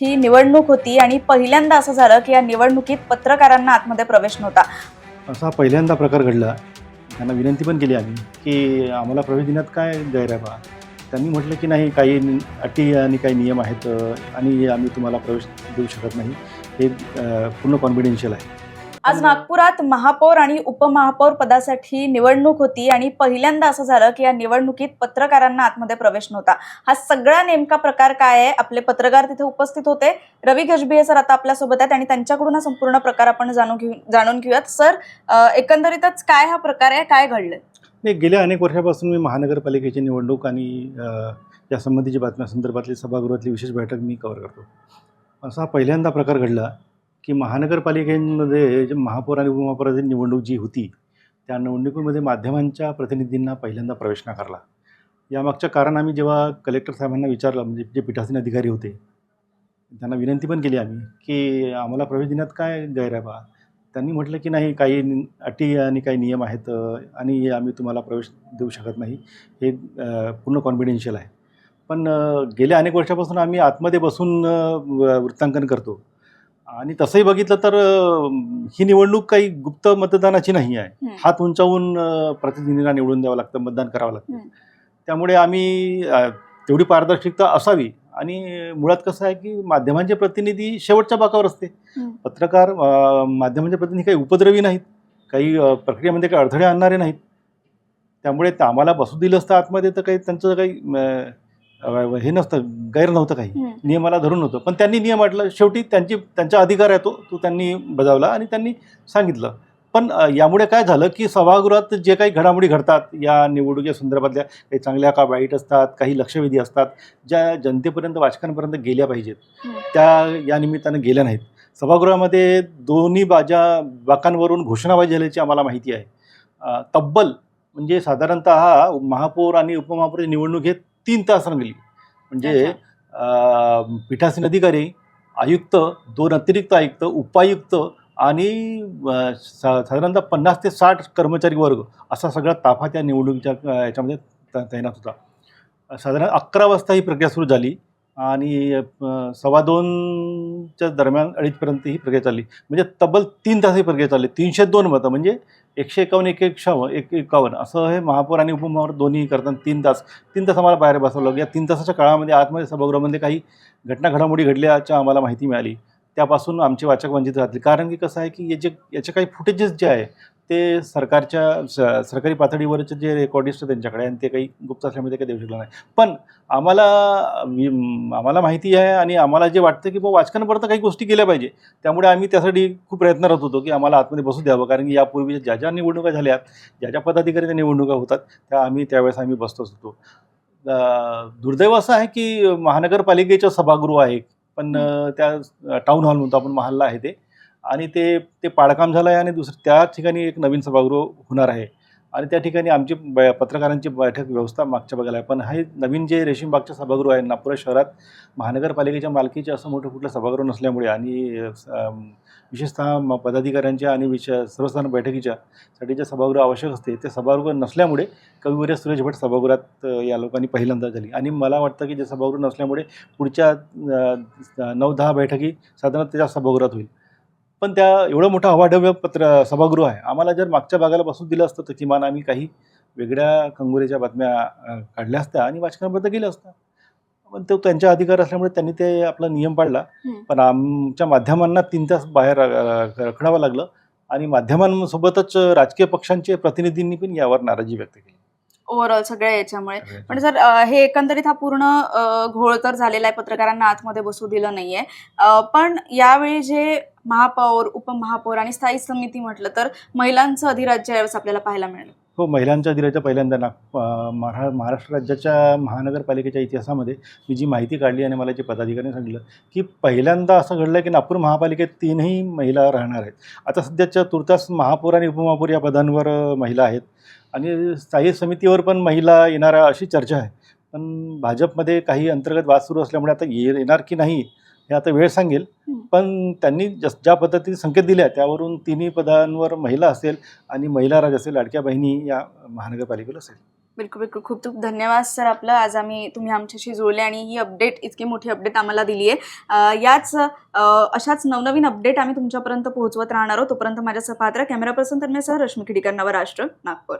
ही निवडणूक होती आणि पहिल्यांदा असं झालं की या निवडणुकीत पत्रकारांना आतमध्ये प्रवेश नव्हता. असा पहिल्यांदा प्रकार घडला. त्यांना विनंती पण केली आम्ही की आम्हाला प्रवेश देण्यात काय गैरबा आहे त्यांनी म्हटलं की नाही काही अटी आणि काही नियम आहेत आणि आम्ही तुम्हाला प्रवेश देऊ शकत नाही. हे पूर्ण कॉन्फिडेन्शियल आहे. आज नागपुरात महापौर आणि उपमहापौर पदासाठी निवडणूक होती आणि पहिल्यांदा असं झालं की या निवडणुकीत पत्रकारांना आतमध्ये प्रवेश नव्हता. हा सगळा नेमका प्रकार काय आहे? आपले पत्रकार तिथे उपस्थित होते. रवी गजबिये सर आता आपल्यासोबत आहेत आणि त्यांच्याकडून हा संपूर्ण प्रकार आपण जाणून घेऊ जाणून घेऊयात. सर एकंदरीतच काय हा प्रकार आहे? काय घडलं नाही गेल्या अनेक वर्षापासून मी महानगरपालिकेची निवडणूक आणि या संबंधीची बातम्या संदर्भातली सभागृहातली विशेष बैठक मी कव्हर करतो. असा पहिल्यांदा प्रकार घडला. की महानगरपालिकेमध्ये जे महापौर आणि उपमहापौराची निवडणूक जी होती त्या निवडणुकीमध्ये माध्यमांच्या प्रतिनिधींना पहिल्यांदा प्रवेश नाकारला. यामागचं कारण आम्ही जेव्हा कलेक्टर साहेबांना विचारलं म्हणजे जे पीठासीन अधिकारी होते त्यांना विनंती पण केली आम्ही की आम्हाला प्रवेश देण्यात काय गैर आहे बा? त्यांनी म्हटलं की नाही काही अटी आणि काही नियम आहेत आणि आम्ही तुम्हाला प्रवेश देऊ शकत नाही हे पूर्ण कॉन्फिडेन्शियल आहे. पण गेल्या अनेक वर्षापासून आम्ही आतमध्ये बसून व- वृत्तांकन करतो. आणि तसंही बघितलं तर ही निवडणूक काही गुप्त मतदानाची नाही आहे. हात उंचावून प्रतिनिधींना निवडून द्यावं लागतं मतदान करावं लागतं. त्यामुळे आम्ही तेवढी पारदर्शकता असावी आणि मुळात कसं आहे की माध्यमांचे प्रतिनिधी शेवटच्या बाकावर असते. पत्रकार माध्यमांचे प्रतिनिधी काही उपद्रवी नाहीत काही प्रक्रियेमध्ये काही अडथळे आणणारे नाहीत त्यामुळे आम्हाला बसू दिलं असतं आतमध्ये तर काही त्यांचं काही हे नसतं गैर नव्हतं काही. नियमाला धरून होतं. पण त्यांनी नियम म्हटलं शेवटी त्यांची त्यांचा अधिकार आहे तो तो त्यांनी बजावला आणि त्यांनी सांगितलं. पण यामुळे काय झालं की सभागृहात जे काही घडामोडी घडतात या निवडणुकीच्या संदर्भातल्या काही चांगल्या का वाईट असतात काही लक्षवेधी असतात ज्या जनतेपर्यंत वाचकांपर्यंत गेल्या पाहिजेत. त्या या निमित्तानं गेल्या नाहीत. सभागृहामध्ये दोन्ही बाजा बाकांवरून घोषणाबाजी झाल्याची आम्हाला माहिती आहे. तब्बल म्हणजे साधारणतः महापौर आणि उपमहापौर निवडणूक हे तीन तास रंगली. म्हणजे पीठासीन अधिकारी आयुक्त दोन अतिरिक्त आयुक्त उपायुक्त आणि सा- साधारणतः पन्नास ते साठ कर्मचारी वर्ग असा सगळा ताफा त्या निवडणुकीच्या याच्यामध्ये तैनात होता. साधारण अकरा वाजता ही प्रक्रिया सुरू झाली आणि सव्वा दोनच्या दरम्यान अडीचपर्यंत ही प्रक्रिया चालली. म्हणजे तब्बल तीन तास ही प्रक्रिया चालली. तीनशे दोन मतं. म्हणजे एकशे एकावन्न एक एक शव एक एकावन्न. असं हे महापौर आणि उपमहापौर दोन्ही करताना तीन तास. तीन तास आम्हाला बाहेर बसवलं या तीन तासाच्या काळामध्ये आतमध्ये सभागृहामध्ये काही घटना घडामोडी घडल्याच्या आम्हाला माहिती मिळाली. त्यापासून आमचे वाचक वंचित राहतील. कारण की कसं आहे की याचे याचे काही फुटेजेस जे आहे ते सरकारच्या स- सरकारी पातळीवरचे जे रेकॉर्डिस्ट त्यांच्याकडे आणि ते काही गुप्त असल्यामुळे ते काही देऊ शकलं नाही. पण आम्हाला आम्हाला माहिती आहे आणि आम्हाला जे वाटतं की बाबा वाचकांपर्यंत काही गोष्टी केल्या पाहिजे. त्यामुळे आम्ही त्यासाठी खूप प्रयत्नरत होतो की आम्हाला आतमध्ये बसू द्यावं. कारण की यापूर्वी ज्या ज्या निवडणुका झाल्या ज्या ज्या पदाधिकारी त्या निवडणुका होतात त्या आम्ही त्यावेळेस आम्ही बसतोच होतो. दुर्दैव असं आहे की महानगरपालिकेचं सभागृह आहे पण त्या टाऊन हॉल म्हणतो आपण महालला आहे ते. आणि ते ते पाडकाम झालं आहे आणि दुसरं त्या ठिकाणी एक नवीन सभागृह होणार आहे. आणि त्या ठिकाणी आमची ब पत्रकारांची बैठक व्यवस्था मागच्या बघायला आहे. पण हे नवीन जे रेशीमबागच्या सभागृह आहे नागपूर शहरात महानगरपालिकेच्या मालकीचे असं मोठं कुठलं सभागृह नसल्यामुळे आणि विशेषतः म- पदाधिकाऱ्यांच्या आणि विश सर्वसाधारण बैठकीच्या साठी जे सभागृह आवश्यक असते ते सभागृह नसल्यामुळे कविवर्य सुरेश भट सभागृहात या लोकांनी पहिल्यांदा झाली. आणि मला वाटतं की जे सभागृह नसल्यामुळे पुढच्या नऊ दहा बैठकी साधारण त्याच्या सभागृहात होईल. पण त्या एवढं मोठं अवाढव्य पत्र सभागृह आहे. आम्हाला जर मागच्या भागाला बसून दिलं असतं तर किमान आम्ही काही वेगळ्या कंगोरीच्या बातम्या काढल्या असत्या आणि वाचकांपर्यंत गेल्या असत्या. पण तो त्यांचा अधिकार असल्यामुळे त्यांनी ते आपला नियम पाडला हम्म. पण आमच्या माध्यमांना तीन तास बाहेर रखडावं लागलं आणि माध्यमांसोबतच राजकीय पक्षांचे प्रतिनिधींनी पण यावर नाराजी व्यक्त केली. ओव्हरऑल सगळ्या याच्यामुळे. पण सर हे एकंदरीत हा पूर्ण घोळ तर झालेला आहे. पत्रकारांना आतमध्ये बसू दिलं नाहीये. पण यावेळी जे महापौर उपमहापौर आणि स्थायी समिती म्हटलं तर महिलांचं अधिराज्य यावेळेस आपल्याला पाहायला मिळालं. हो महिलांच्या अधिराज्य पहिल्यांदा नाग महा महाराष्ट्र राज्याच्या महानगरपालिकेच्या इतिहासामध्ये मी जी माहिती काढली आणि मला जे पदाधिकाऱ्यांनी सांगितलं की पहिल्यांदा असं घडलं की नागपूर महापालिकेत तीनही महिला राहणार आहेत. आता सध्याच्या तुर्तास महापौर आणि उपमहापौर या पदांवर महिला आहेत आणि स्थायी समितीवर पण महिला येणारा अशी चर्चा आहे. पण भाजपमध्ये काही अंतर्गत वाद सुरू असल्यामुळे आता ये येणार की नाही हे आता वेळ सांगेल. पण त्यांनी जस ज्या पद्धतीने संकेत दिल्या त्यावरून तिन्ही पदांवर महिला असेल आणि महिला राज असेल लाडक्या बहिणी या महानगरपालिकेला असेल. बिलकुल बिलकुल. खूप खूप धन्यवाद सर आपलं. आज आम्ही तुम्ही आमच्याशी जुळले आणि ही अपडेट इतकी मोठी अपडेट आम्हाला दिली आहे याच अशाच नवनवीन अपडेट आम्ही तुमच्यापर्यंत पोहोचवत राहणार आहोत. तोपर्यंत माझ्या पात्र कॅमेरा पर्सन तर मी सह रश्मी खिडीकर नवराष्ट्र नागपूर.